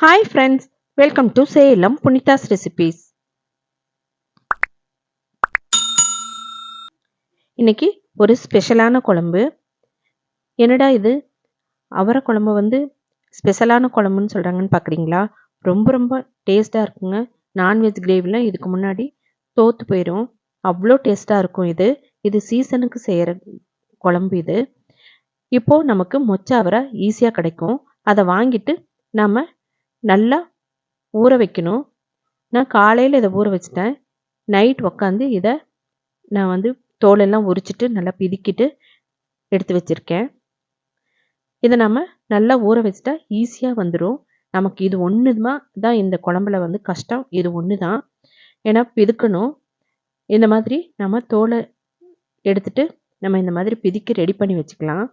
Hi friends welcome to Salem Punitha's recipes இன்னைக்கு ஒரு ஸ்பெஷலான குழம்பு. என்னடா இது? அவரை குழம்பு வந்து ஸ்பெஷலான குழம்புன்னு சொல்கிறாங்கன்னு பார்க்குறீங்களா ரொம்ப ரொம்ப டேஸ்ட்டாக இருக்குங்க. நான்வெஜ் கிரேவிலாம் இதுக்கு முன்னாடி தோற்று போயிடும் அவ்வளோ டேஸ்ட்டாக இருக்கும் இது. இது சீசனுக்கு செய்கிற குழம்பு இது. இப்போது நமக்கு மொச்ச அவரை ஈஸியாக கிடைக்கும். அதை வாங்கிட்டு நம்ம நல்லா ஊற வைக்கணும். நான் காலையில் இதை ஊற வச்சுட்டேன். நைட் உக்காந்து இதை நான் வந்து தோலெல்லாம் உரிச்சிட்டு நல்லா பிதிக்கிட்டு எடுத்து வச்சுருக்கேன். இதை நம்ம நல்லா ஊற வச்சுட்டா ஈஸியாக வந்துடும் நமக்கு இது ஒன்று தான் இந்த குழம்புல வந்து கஷ்டம். இது ஒன்று தான் ஏன்னா பிதுக்கணும். இந்த மாதிரி நம்ம தோலை எடுத்துட்டு நம்ம இந்த மாதிரி பிதிக்கி ரெடி பண்ணி வச்சுக்கலாம்.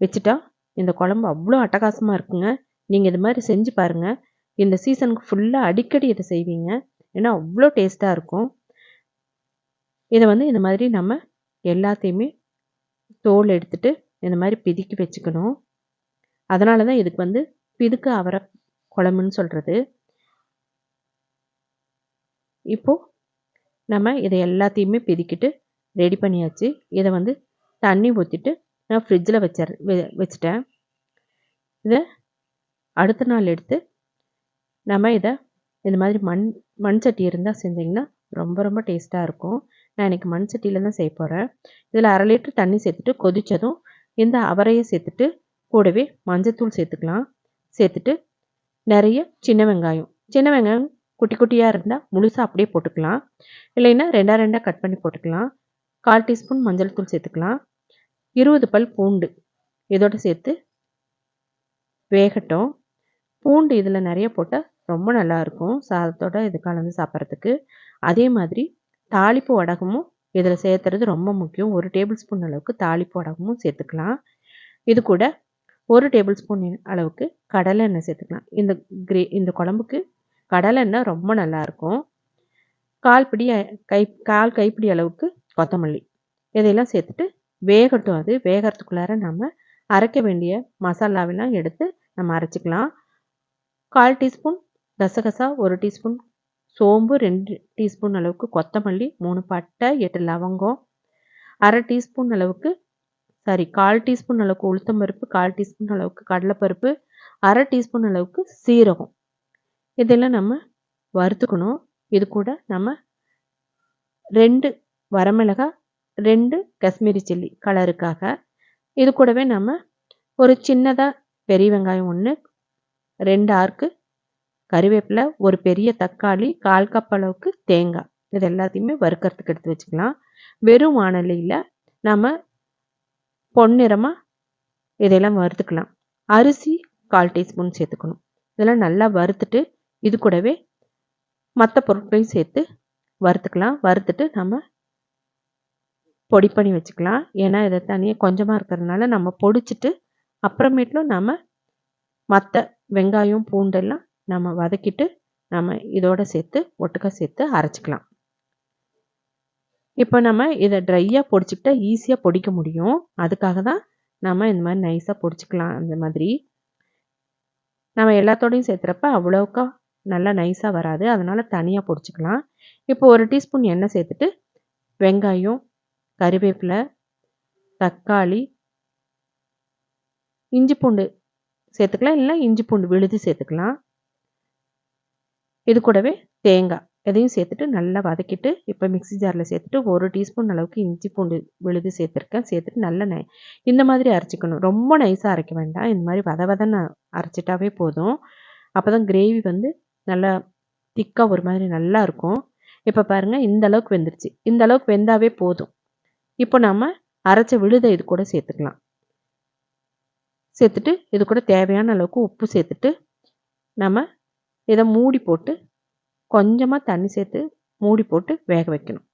வச்சுட்டா இந்த குழம்பு அவ்வளோ அட்டகாசமாக இருக்குங்க. நீங்கள் இது மாதிரி செஞ்சு பாருங்கள் இந்த சீசனுக்கு ஃபுல்லாக அடிக்கடி இதை செய்வீங்க. ஏன்னா அவ்வளோ டேஸ்ட்டாக இருக்கும். இதை வந்து இந்த மாதிரி நம்ம எல்லாத்தையுமே தோல் எடுத்துட்டு இந்த மாதிரி பிதுக்கி வச்சுக்கணும். அதனால தான் இதுக்கு வந்து பிதுக்கு அவரை குழம்புன்னு சொல்கிறது இப்போது நம்ம இதை எல்லாத்தையுமே பிதுக்கிட்டு ரெடி பண்ணியாச்சு. இதை வந்து தண்ணி ஊற்றிட்டு நான் ஃப்ரிட்ஜில் வச்ச வச்சுட்டேன். இதை அடுத்த நாள் எடுத்து நம்ம இதை இந்த மாதிரி மண் மண் சட்டி இருந்தால் செஞ்சிங்கன்னா ரொம்ப ரொம்ப டேஸ்ட்டாக இருக்கும். நான் இன்றைக்கி மண் சட்டியில் தான் செய்ய போகிறேன் இதில் அரை லிட்டர் தண்ணி சேர்த்துட்டு கொதித்ததும் இந்த அவரையை சேர்த்துட்டு கூடவே மஞ்சத்தூள் சேர்த்துக்கலாம். சேர்த்துட்டு நிறைய சின்ன வெங்காயம். சின்ன வெங்காயம் குட்டி குட்டியாக இருந்தால் முழுசாக அப்படியே போட்டுக்கலாம். இல்லைன்னா ரெண்டாக ரெண்டாக கட் பண்ணி போட்டுக்கலாம். கால் டீஸ்பூன் மஞ்சள் தூள் சேர்த்துக்கலாம். இருபது பல் பூண்டு இதோடு சேர்த்து வேகட்டும். பூண்டு இதில் நிறைய போட்டால் ரொம்ப நல்லாயிருக்கும் சாதத்தோட இது கலந்து சாப்பிட்றதுக்கு. அதே மாதிரி தாளிப்பு வடகமும் இதில் சேர்த்துறது ரொம்ப முக்கியம். ஒரு டேபிள் ஸ்பூன் அளவுக்கு தாளிப்பு வடகமும் சேர்த்துக்கலாம். இது கூட ஒரு டேபிள் ஸ்பூன் அளவுக்கு கடலை எண்ணெய் சேர்த்துக்கலாம். இந்த கிரே இந்த குழம்புக்கு கடலை எண்ணெய் ரொம்ப நல்லாயிருக்கும் கால் பிடி கை கால் கைப்பிடி அளவுக்கு கொத்தமல்லி. இதையெல்லாம் சேர்த்துட்டு வேகட்டும் அது. வேகிறதுக்குள்ளார நம்ம அரைக்க வேண்டிய மசாலாவெல்லாம் எடுத்து நம்ம அரைச்சிக்கலாம். கால் டீஸ்பூன் கசகசா ஒரு டீஸ்பூன் சோம்பு ரெண்டு டீஸ்பூன் அளவுக்கு கொத்தமல்லி மூணு பட்டை எட்டு லவங்கம் அரை டீஸ்பூன் அளவுக்கு சாரி கால் டீஸ்பூன் அளவுக்கு உளுத்தம் பருப்பு கால் டீஸ்பூன் அளவுக்கு கடலைப்பருப்பு அரை டீஸ்பூன் அளவுக்கு சீரகம். இதெல்லாம் நம்ம வறுத்துக்கணும். இது கூட நம்ம ரெண்டு வரமிளகாய் ரெண்டு காஷ்மீரி சில்லி கலருக்காக இது கூடவே நம்ம ஒரு சின்னதாக பெரிய வெங்காயம் ஒன்று ரெண்டு ஆர்க்கு கறிவேப்பிலை ஒரு பெரிய தக்காளி கால் கப் அளவுக்கு தேங்காய். இது எல்லாத்தையுமே வறுக்கிறதுக்கு எடுத்து வச்சுக்கலாம். வெறும் வானலியில் நம்ம பொன்னிறமாக இதெல்லாம் வறுத்துக்கலாம். அரிசி கால் டீஸ்பூன் சேர்த்துக்கணும். இதெல்லாம் நல்லா வறுத்துட்டு இது கூடவே மற்ற பொருட்களையும் சேர்த்து வறுத்துக்கலாம். வறுத்துட்டு நம்ம பொடி பண்ணி வச்சுக்கலாம். ஏன்னா இதை தனியாக கொஞ்சமாக இருக்கிறதுனால நம்ம பொடிச்சிட்டு அப்புறமேட்டும் நம்ம மற்ற வெங்காயம் பூண்டெல்லாம் நம்ம வதக்கிட்டு நம்ம இதோட சேர்த்து ஒட்டுக்க சேர்த்து அரைச்சிக்கலாம். இப்போ நம்ம இதை ட்ரையாக பொடிச்சிக்கிட்டா ஈஸியாக பொடிக்க முடியும். அதுக்காக தான் நம்ம இந்த மாதிரி நைஸாக பொடிச்சிக்கலாம் அந்த மாதிரி. நம்ம எல்லாத்தோடையும் சேர்த்துறப்ப அவ்வளோக்கா நல்லா நைஸாக வராது. அதனால் தனியாக பொடிச்சிக்கலாம். இப்போ ஒரு டீஸ்பூன் எண்ணெய் சேர்த்துட்டு வெங்காயம் கறிவேப்பிலை தக்காளி இஞ்சி பூண்டு சேர்த்துக்கலாம். இல்லை இஞ்சி பூண்டு விழுது சேர்த்துக்கலாம். இது கூடவே தேங்காய். இதையும் சேர்த்துட்டு நல்லா வதக்கிட்டு இப்போ மிக்சி ஜாரில் சேர்த்துட்டு ஒரு டீஸ்பூன் அளவுக்கு இஞ்சி பூண்டு விழுது சேர்த்துருக்கேன். சேர்த்துட்டு நல்லா நை இந்த மாதிரி அரைச்சிக்கணும். ரொம்ப நைஸாக அரைக்க வேண்டாம். இந்த மாதிரி வத வதன்னு அரைச்சிட்டாவே போதும். அப்போ தான் கிரேவி வந்து நல்லா திக்காக ஒரு மாதிரி நல்லா இருக்கும். இப்போ பாருங்கள் இந்த அளவுக்கு வெந்துருச்சு. இந்த அளவுக்கு வெந்தாவே போதும். இப்போ நம்ம அரைச்ச விழுதை இது கூட சேர்த்துக்கலாம். சேர்த்துட்டு இது கூட தேவையான அளவுக்கு உப்பு சேர்த்துட்டு நம்ம இதை மூடி போட்டு கொஞ்சமாக தண்ணி சேர்த்து மூடி போட்டு வேக வைக்கணும்.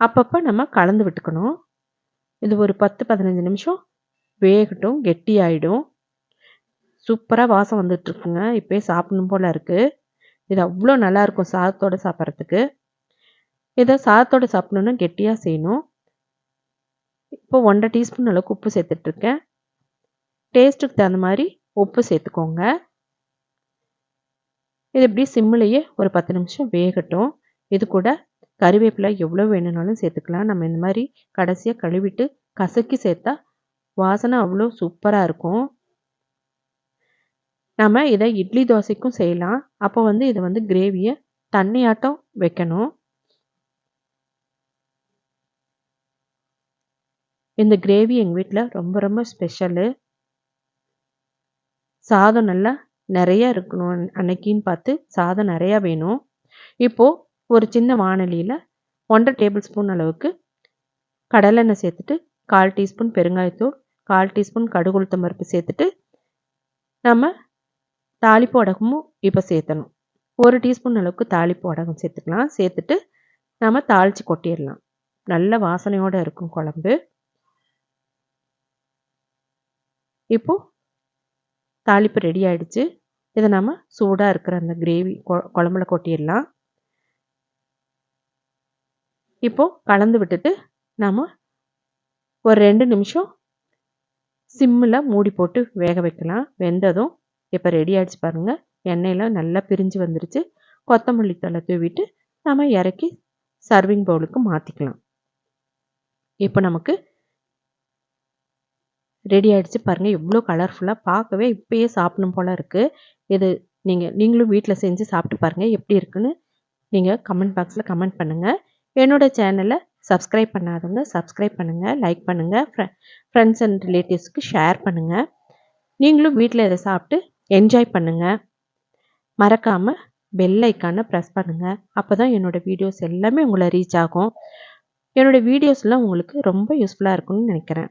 அப்பப்போ நம்ம கலந்து விட்டுக்கணும். இது ஒரு பத்து பதினஞ்சு நிமிஷம் வேகட்டும் கெட்டியாயிடும். சூப்பராக வாசம் வந்துட்டுருக்குங்க. இப்போயே சாப்பிடணும் போல் இருக்குது இது அவ்வளோ நல்லாயிருக்கும் சாதத்தோடு சாப்பிட்றதுக்கு. இதை சாதத்தோடு சாப்பிடணுன்னா கெட்டியாக செய்யணும். இப்போ ஒன்றரை டீஸ்பூன் அளவுக்கு உப்பு சேர்த்துட்ருக்கேன். டேஸ்ட்டுக்கு தகுந்த மாதிரி உப்பு சேர்த்துக்கோங்க. இது இப்படி சிம்மிலேயே ஒரு பத்து நிமிஷம் வேகட்டும். இது கூட கறிவேப்பிலை எவ்வளோ வேணும்னாலும் சேர்த்துக்கலாம். நம்ம இந்த மாதிரி கடைசியாக கழுவிட்டு கசக்கி சேர்த்தா வாசனை அவ்வளோ சூப்பராக இருக்கும். நம்ம இதை இட்லி தோசைக்கும் செய்யலாம். அப்போ வந்து இதை வந்து கிரேவியை தண்ணியாட்டம் வைக்கணும். இந்த கிரேவி எங்கள் வீட்டில் ரொம்ப ரொம்ப ஸ்பெஷலு சாதம் நல்லா நிறையா இருக்கணும் அன்னைக்கின்னு பார்த்து சாதம் நிறையா வேணும். இப்போது ஒரு சின்ன வானலியில் ஒன்றரை டேபிள் ஸ்பூன் அளவுக்கு கடலெண்ணெய் சேர்த்துட்டு கால் டீஸ்பூன் பெருங்காயத்தூள் கால் டீஸ்பூன் கடுகு உளுத்தம் பருப்பு சேர்த்துட்டு நம்ம தாளிப்பு உடகமும் இப்போ சேர்த்தணும். ஒரு டீஸ்பூன் அளவுக்கு தாளிப்பு அடகம் சேர்த்துக்கலாம். சேர்த்துட்டு நம்ம தாளித்து கொட்டிடலாம். நல்ல வாசனையோடு இருக்கும் குழம்பு. இப்போது தாளிப்பு ரெடி ஆகிடுச்சு இதை நம்ம சூடாக இருக்கிற அந்த கிரேவி குழம்புல கொட்டிடலாம். இப்போது கலந்து விட்டுட்டு நாம் ஒரு ரெண்டு நிமிஷம் சிம்மில் மூடி போட்டு வேக வைக்கலாம். வெந்ததும் இப்போ ரெடி ஆகிடுச்சு பாருங்கள் எண்ணெயில் நல்லா பிரிஞ்சு வந்துருச்சு. கொத்தமல்லி தலை தூவிட்டு நம்ம இறக்கி சர்விங் பவுலுக்கு மாற்றிக்கலாம் இப்போ நமக்கு ரெடி ஆகிடுச்சு பாருங்கள் எவ்வளோ கலர்ஃபுல்லாக பார்க்கவே இப்போயே சாப்பிடும் போல் இருக்குது இது நீங்கள் நீங்களும் வீட்டில் செஞ்சு சாப்பிட்டு பாருங்கள் எப்படி இருக்குன்னு. நீங்கள் கமெண்ட் பாக்ஸில் கமெண்ட் பண்ணுங்கள் என்னோடய சேனலை சப்ஸ்கிரைப் பண்ணாதவங்க சப்ஸ்கிரைப் பண்ணுங்கள் லைக் பண்ணுங்கள் ஃப்ரெ ஃப்ரெண்ட்ஸ் அண்ட் ரிலேட்டிவ்ஸ்க்கு ஷேர் பண்ணுங்கள் நீங்களும் வீட்டில் இதை சாப்பிட்டு என்ஜாய் பண்ணுங்கள் மறக்காமல் பெல் ஐக்கானை ப்ரெஸ் பண்ணுங்கள் அப்போ தான் என்னோடய வீடியோஸ் எல்லாமே உங்களை ரீச் ஆகும். என்னோடய வீடியோஸ்லாம் உங்களுக்கு ரொம்ப யூஸ்ஃபுல்லாக இருக்கும்னு நினைக்கிறேன்.